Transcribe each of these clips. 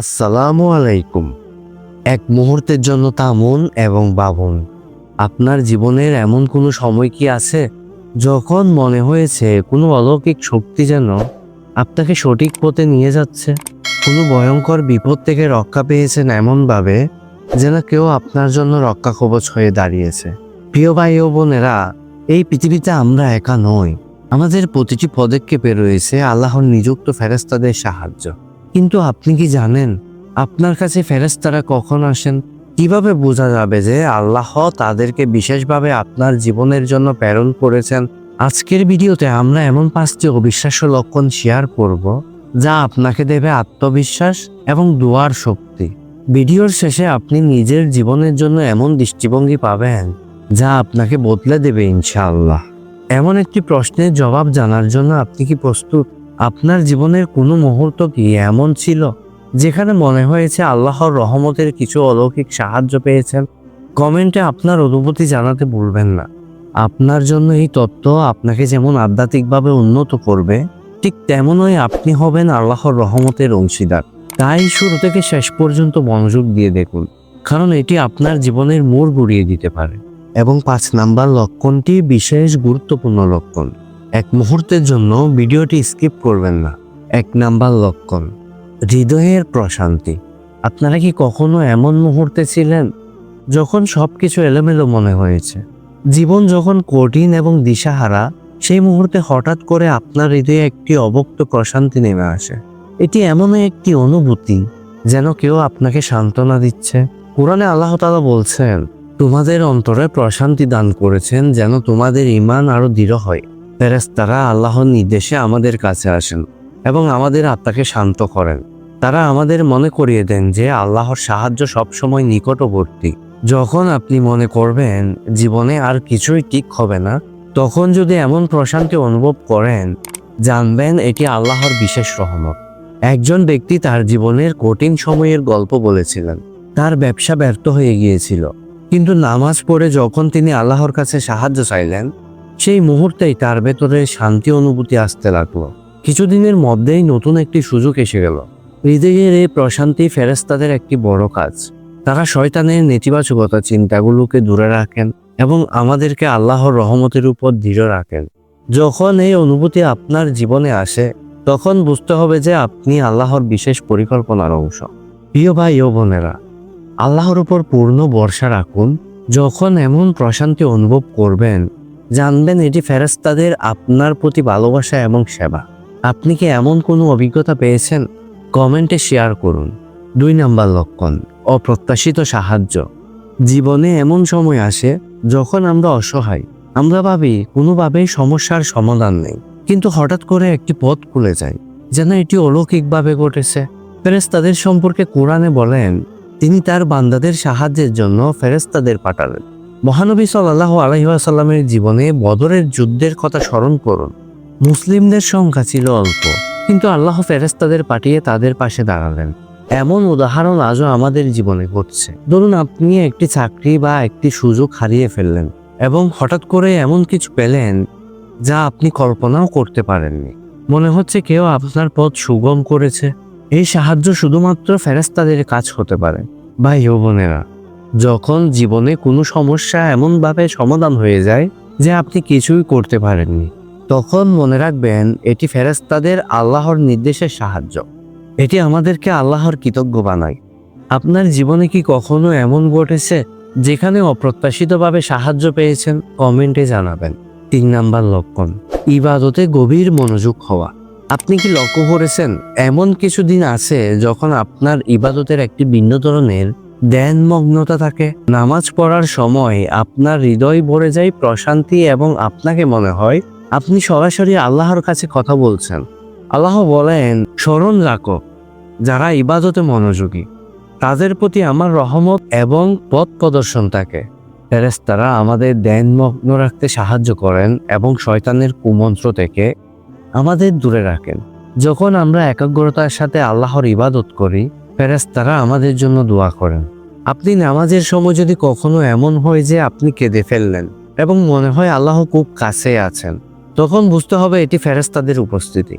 আসসালামু আলাইকুম। এক মুহূর্তের জন্য থামুন এবং ভাবুন আপনার জীবনের এমন কোনো সময় কি আছে? যখন মনে হয়েছে কোনো অলৌকিক শক্তি যেন আপনাকে সঠিক পথে নিয়ে যাচ্ছে, কোনো ভয়ঙ্কর বিপদ থেকে রক্ষা পেয়েছেন এমনভাবে যেন কেউ আপনার জন্য রক্ষা কবচ হয়ে দাঁড়িয়েছে। প্রিয় ভাই ও বোনেরা, এই পৃথিবীতে আমরা একা নই। আমাদের প্রতিটি পদক্ষেপে রয়েছে আল্লাহর নিযুক্ত ফেরেস্তাদের সাহায্য। কিন্তু আপনি কি জানেন, আপনার কাছে ফেরেস্তারা কখন আসেন? কীভাবে বোঝা যাবে যে আল্লাহ তাদেরকে বিশেষভাবে আপনার জীবনের জন্য প্রেরণ করেছেন? আজকের ভিডিওতে আমরা এমন পাঁচটি অবিশ্বাস্য লক্ষণ শেয়ার করব, যা আপনাকে দেবে আত্মবিশ্বাস এবং দোয়ার শক্তি। ভিডিওর শেষে আপনি নিজের জীবনের জন্য এমন দৃষ্টিভঙ্গি পাবেন, যা আপনাকে বদলে দেবে ইনশাআল্লাহ। এমন একটি প্রশ্নের জবাব জানার জন্য আপনি কি প্রস্তুত? আপনার জীবনের কোনো মুহূর্ত কি এমন ছিল যেখানে মনে হয়েছে আল্লাহর রহমতের কিছু অলৌকিক সাহায্য পেয়েছেন? কমেন্টে আপনার অনুভূতি জানাতে ভুলবেন না। আপনার জন্য এই তত্ত্ব আপনাকে যেমন আধ্যাত্মিকভাবে উন্নত করবে, ঠিক তেমনই আপনি হবেন আল্লাহর রহমতের অংশীদার। তাই শুরু থেকে শেষ পর্যন্ত মনোযোগ দিয়ে দেখুন, কারণ এটি আপনার জীবনের মোড় ঘুরিয়ে দিতে পারে। এবং পাঁচ নাম্বার লক্ষণটি বিশেষ গুরুত্বপূর্ণ লক্ষণ। এক মুহূর্তের জন্য ভিডিওটি স্কিপ করবেন না। এক নাম্বার লক্ষণ, হৃদয়ের প্রশান্তি। আপনারা কি কখনো এমন মুহূর্তে ছিলেন যখন সব কিছু এলোমেলো মনে হয়েছে? জীবন যখন কঠিন এবং দিশাহারা, সেই মুহূর্তে হঠাৎ করে আপনার হৃদয়ে একটি অবক্ত প্রশান্তি নেমে আসে। এটি এমনই একটি অনুভূতি যেন কেউ আপনাকে সান্ত্বনা দিচ্ছে। কোরআনে আল্লাহ তাআলা বলছেন, তোমাদের অন্তরে প্রশান্তি দান করেছেন যেন তোমাদের ইমান আরও দৃঢ় হয়। ফেরেশতারা আল্লাহর নির্দেশে আমাদের কাছে আসেন এবং আমাদের আত্মাকে শান্ত করেন। তারা আমাদের মনে করিয়ে দেন যে আল্লাহর সাহায্য সবসময় নিকটবর্তী। যখন আপনি মনে করবেন জীবনে আর কিছুই ঠিক হবে না, তখন যদি এমন প্রশান্তি অনুভব করেন, জানবেন এটি আল্লাহর বিশেষ রহমত। একজন ব্যক্তি তার জীবনের কঠিন সময়ের গল্প বলেছিলেন। তার ব্যবসা ব্যর্থ হয়ে গিয়েছিল। কিন্তু নামাজ পড়ে যখন তিনি আল্লাহর কাছে সাহায্য চাইলেন সেই মুহূর্তেই তার ভেতরে শান্তি অনুভূতি আসতে লাগল। কিছুদিনের মধ্যেই নতুন একটি সুযোগ এসে গেল। হৃদয়ের এই প্রশান্তি ফেরেস্তাদের একটি বড় কাজ। তারা শয়তানের নেতিবাচকতা চিন্তাগুলোকে দূরে রাখেন এবং আমাদেরকে আল্লাহর রহমতের উপর দৃঢ় রাখেন। যখন এই অনুভূতি আপনার জীবনে আসে, তখন বুঝতে হবে যে আপনি আল্লাহর বিশেষ পরিকল্পনার অংশ। প্রিয় ভাই ও বোনেরা, আল্লাহর উপর পূর্ণ ভরসা রাখুন। যখন এমন প্রশান্তি অনুভব করবেন জানবেন এটি ফেরেস্তাদের আপনার প্রতি ভালোবাসা এবং সেবা। আপনি কি এমন কোনো অভিজ্ঞতা পেয়েছেন? কমেন্টে শেয়ার করুন। দুই নাম্বার লক্ষণ, অপ্রত্যাশিত সাহায্য। জীবনে এমন সময় আসে যখন আমরা অসহায়। আমরা ভাবি, কোনোভাবেই সমস্যার সমাধান নেই। কিন্তু হঠাৎ করে একটি পথ খুলে যায়, যেন এটি অলৌকিকভাবে ঘটেছে। ফেরেস্তাদের সম্পর্কে কোরআনে বলেন, তিনি তার বান্দাদের সাহায্যের জন্য ফেরেস্তাদের পাঠালেন। মহানবী সাল্লাহ আলহিহাসাল্লামের জীবনে বদরের যুদ্ধের কথা স্মরণ করুন। মুসলিমদের সংখ্যা ছিল অল্প, কিন্তু আল্লাহ ফেরেস্তাদের পাঠিয়ে তাদের পাশে দাঁড়ালেন। এমন উদাহরণ আজও আমাদের জীবনে ঘটছে। ধরুন আপনি একটি চাকরি বা একটি সুযোগ হারিয়ে ফেললেন এবং হঠাৎ করে এমন কিছু পেলেন যা আপনি কল্পনাও করতে পারেননি। মনে হচ্ছে কেউ আপনার পথ সুগম করেছে। এই সাহায্য শুধুমাত্র ফেরেস্তাদের কাজ হতে পারে, ভাই ও বোনেরা। যখন জীবনে কোনো সমস্যা এমনভাবে সমাধান হয়ে যায় যে আপনি কিছুই করতে পারেননি, তখন মনে রাখবেন এটি ফেরেস্তাদের আল্লাহর নির্দেশের সাহায্য। এটি আমাদেরকে আল্লাহর কৃতজ্ঞ বানায়। আপনার জীবনে কি কখনো এমন ঘটেছে যেখানে অপ্রত্যাশিতভাবে সাহায্য পেয়েছেন? কমেন্টে জানাবেন। তিন নাম্বার লক্ষণ, ইবাদতে গভীর মনোযোগ হওয়া। আপনি কি লক্ষ্য করেছেন এমন কিছু দিন আছে যখন আপনার ইবাদতের একটি ভিন্ন ধরনের ধ্যানমগ্নতা থাকে। নামাজ পড়ার সময় আপনার হৃদয় ভরে যায় প্রশান্তি এবং আপনাকে মনে হয় আপনি সরাসরি আল্লাহর কাছে কথা বলছেন। আল্লাহ বলেন, স্মরণ রাখো, যারা ইবাদতে মনোযোগী, তাদের প্রতি আমার রহমত এবং পথ প্রদর্শন থাকে। ফেরেস্তারা আমাদের ধ্যানমগ্ন রাখতে সাহায্য করেন এবং শয়তানের কুমন্ত্র থেকে আমাদের দূরে রাখেন। যখন আমরা একাগ্রতার সাথে আল্লাহর ইবাদত করি ফেরেস্তারা আমাদের জন্য দোয়া করেন। আপনি নামাজের সময় যদি কখনো এমন হয় যে আপনি কেঁদে ফেললেন এবং মনে হয় আল্লাহ খুব কাছে আছেন, তখন বুঝতে হবে এটি ফেরেস্তাদের উপস্থিতি।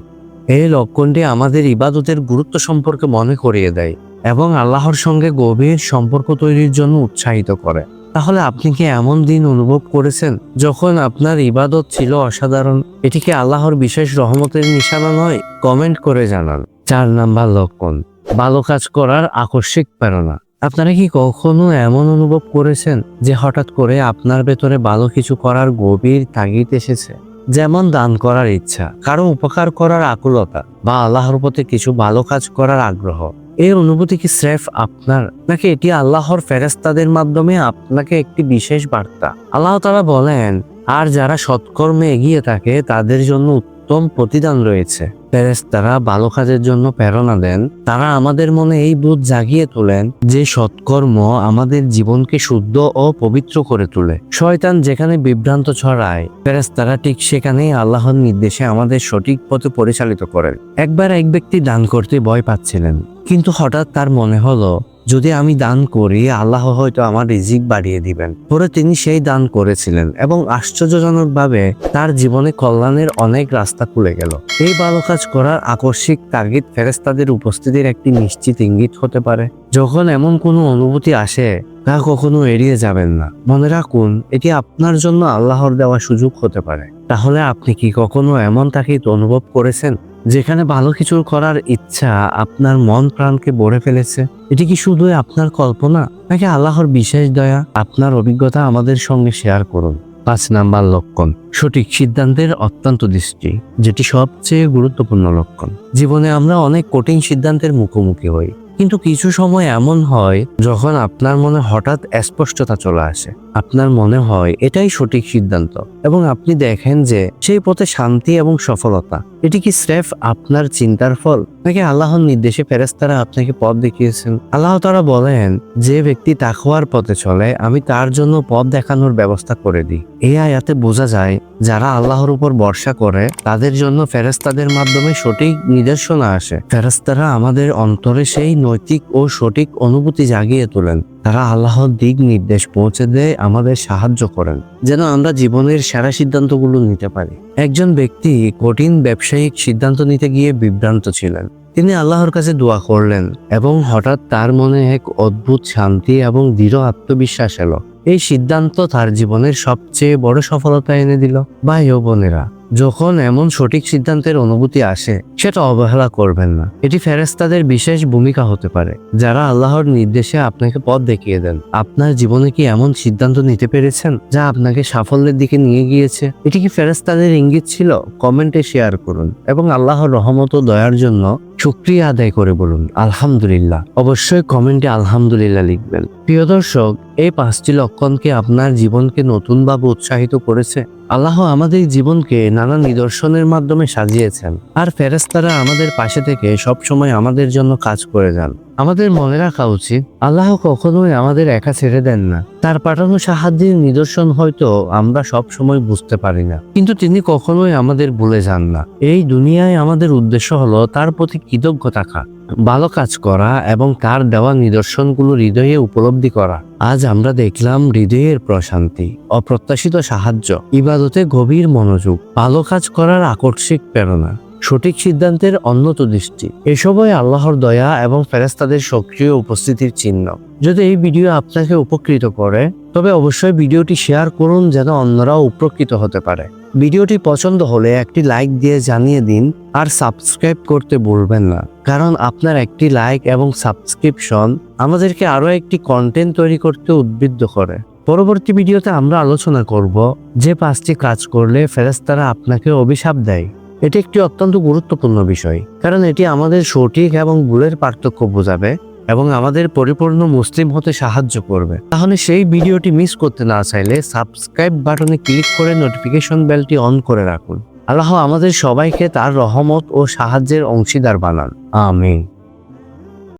এই লক্ষণটি আমাদের ইবাদতের গুরুত্ব সম্পর্কে মনে করিয়ে দেয় এবং আল্লাহর সঙ্গে গভীর সম্পর্ক তৈরির জন্য উৎসাহিত করে। তাহলে আপনি কি এমন দিন অনুভব করেছেন যখন আপনার ইবাদত ছিল অসাধারণ? এটি কি আল্লাহর বিশেষ রহমতের নিশানা নয়? কমেন্ট করে জানান। চার নাম্বার লক্ষণ। ভালো কাজ করার আকস্মিক প্রেরণা। আপনারা কি কখনো এমন অনুভব করেছেন যে হঠাৎ করে আপনার ভেতরে ভালো কিছু করার গভীর তাগিদ এসেছে? যেমন দান করার ইচ্ছা, কারও উপকার করার আকুলতা, বা আল্লাহর প্রতি কিছু ভালো কাজ করার আগ্রহ। এই অনুভূতি কি স্রেফ আপনার, নাকি এটি আল্লাহর ফেরেস্তাদের মাধ্যমে আপনাকে একটি বিশেষ বার্তা? আল্লাহ তারা বলেন, আর যারা সৎকর্মে এগিয়ে থাকে, তাদের জন্য উত্তম প্রতিদান রয়েছে। ফেরেস্তারা ভালো কাজের জন্য প্রেরণা দেন। তারা আমাদের মনে এই বোধ জাগিয়ে তোলেন যে সৎকর্ম আমাদের জীবনকে শুদ্ধ ও পবিত্র করে তোলে। শয়তান যেখানে বিভ্রান্ত ছড়ায় ফেরেস্তারা ঠিক সেখানেই আল্লাহর নির্দেশে আমাদের সঠিক পথে পরিচালিত করেন। একবার এক ব্যক্তি দান করতে ভয় পাচ্ছিলেন, কিন্তু হঠাৎ তার মনে হলো যদি আমি দান করি, আল্লাহ হয়তো আমার রিজিক বাড়িয়ে দিবেন। পরে তিনি সেই দান করেছিলেন এবং আশ্চর্যজনকভাবে তার জীবনে কল্যাণের অনেক রাস্তা খুলে গেল। এই ভালো কাজ করার আকস্মিক তাগিদ ফেরেস্তাদের উপস্থিতির একটি নিশ্চিত ইঙ্গিত হতে পারে। যখন এমন কোনো অনুভূতি আসে, তা কখনো এড়িয়ে যাবেন না। মনে রাখুন, এটি আপনার জন্য আল্লাহর দেওয়া সুযোগ হতে পারে। তাহলে আপনি কি কখনো এমন তাকিদ অনুভব করেছেন? যেখানে ভালো কিছু করার ইচ্ছা আপনার মন প্রাণকে ভরে ফেলেছে, এটি কি শুধু আপনার কল্পনা? নাকি আল্লাহর বিশেষ দয়া? আপনার অভিজ্ঞতা আমাদের সঙ্গে শেয়ার করুন। পাঁচ নাম্বার লক্ষণ, সঠিক সিদ্ধান্তের অত্যন্ত দৃষ্টি, যেটি সবচেয়ে গুরুত্বপূর্ণ লক্ষণ। জীবনে আমরা অনেক কঠিন সিদ্ধান্তের মুখোমুখি হই, কিন্তু কিছু সময় এমন হয় যখন আপনার মনে হঠাৎ স্পষ্টতা চলে আসে। আপনার মনে হয় এটাই সঠিক সিদ্ধান্ত এবং আপনি দেখেন যে সেই পথে শান্তি এবং সফলতা, এটি কি স্রেফ আপনার চিন্তার ফল? নাকি আল্লাহর নির্দেশে ফেরেস্তারা আপনাকে পথ দেখিয়েছেন? আল্লাহ তারা বলেন, যে ব্যক্তি তাকওয়ার পথে চলে, আমি তার জন্য পথ দেখানোর ব্যবস্থা করে দিই। এই আয়াতে বোঝা যায়, যারা আল্লাহর উপর ভরসা করে, তাদের জন্য ফেরেস্তাদের মাধ্যমে সঠিক নির্দেশনা আসে। ফেরেস্তারা আমাদের অন্তরে সেই নৈতিক ও সঠিক অনুভূতি জাগিয়ে তোলেন। তারা আল্লাহর দিক নির্দেশ পৌঁছে দেয়, আমাদের সাহায্য করেন, যেন আমরা জীবনের সেরা সিদ্ধান্তগুলো নিতে পারি। একজন ব্যক্তি কঠিন ব্যবসায়িক সিদ্ধান্ত নিতে গিয়ে বিভ্রান্ত ছিলেন। তিনি আল্লাহর কাছে দোয়া করলেন এবং হঠাৎ তার মনে এক অদ্ভুত শান্তি এবং দৃঢ় আত্মবিশ্বাস এলো। এই সিদ্ধান্ত তার জীবনের সবচেয়ে বড় সফলতা এনে দিল। ভাই ও বোনেরা যখন এমন সঠিক সিদ্ধান্তের অনুভূতি আসে, সেটা অবহেলা করবেন না। এটি ফেরেস্তাদের বিশেষ ভূমিকা হতে পারে, যারা আল্লাহর নির্দেশে আপনাকে পথ দেখিয়ে দেন। আপনার জীবনে কি এমন সিদ্ধান্ত নিতে পেরেছেন, যা আপনাকে সাফল্যের দিকে নিয়ে গিয়েছে? এটি কি ফেরেস্তাদের ইঙ্গিত ছিল? কমেন্টে শেয়ার করুন এবং আল্লাহর রহমত ও দয়ার জন্য শুক্রিয়া আদায় করে বলুন, আলহামদুলিল্লাহ। অবশ্যই কমেন্টে আলহামদুলিল্লাহ লিখবেন। প্রিয় দর্শক এই পাঁচটি লক্ষণকে আপনার জীবনকে নতুনভাবে উৎসাহিত করেছে। আল্লাহ আমাদের জীবনকে নানা নিদর্শনের মাধ্যমে সাজিয়েছেন। আর ফেরেস্তারা আমাদের পাশে থেকে সব সময় আমাদের জন্য কাজ করে যান। আমাদের মনে রাখা উচিত, আল্লাহ কখনোই আমাদের একা ছেড়ে দেন না। তার পাঠানো সাহায্যের নিদর্শন হয়তো আমরা সব সময় বুঝতে পারি না। কিন্তু তিনি কখনোই আমাদের ভুলে যান না। এই দুনিয়ায় আমাদের উদ্দেশ্য হলো তার প্রতি কৃতজ্ঞ থাকা। ভালো কাজ করা এবং তার দেওয়া নিদর্শনগুলো হৃদয়ে উপলব্ধি করা। আজ আমরা দেখলাম হৃদয়ের প্রশান্তি, অপ্রত্যাশিত সাহায্য, ইবাদতে গভীর মনোযোগ, ভালো কাজ করার আকস্মিক প্রেরণা, সঠিক সিদ্ধান্তের অন্যত দৃষ্টি। এসবই আল্লাহর দয়া এবং ফেরেস্তাদের সক্রিয় উপস্থিতির চিহ্ন। যদি এই ভিডিও আপনাকে উপকৃত করে, তবে অবশ্যই ভিডিওটি শেয়ার করুন যেন অন্যরাও উপকৃত হতে পারে। ভিডিওটি পছন্দ হলে একটি লাইক দিয়ে জানিয়ে দিন আর সাবস্ক্রাইব করতে ভুলবেন না। কারণ আপনার একটি লাইক এবং সাবস্ক্রিপশন আমাদেরকে আরও একটি কন্টেন্ট তৈরি করতে উদ্বুদ্ধ করে। পরবর্তী ভিডিওতে আমরা আলোচনা করব যে পাঁচটি কাজ করলে ফেরেস্তারা আপনাকে অভিশাপ দেয়। এটি একটি অত্যন্ত গুরুত্বপূর্ণ বিষয়, কারণ এটি আমাদের সঠিক এবং ভুলের পার্থক্য বোঝাবে। এবং আমাদের পরিপূর্ণ মুসলিম হতে সাহায্য করবে। তাহলে সেই ভিডিওটি মিস করতে না চাইলে সাবস্ক্রাইব বাটনে ক্লিক করে নোটিফিকেশন বেলটি অন করে রাখুন। আল্লাহ আমাদের সবাইকে তার রহমত ও সাহায্যের অংশীদার বানান। আমিন।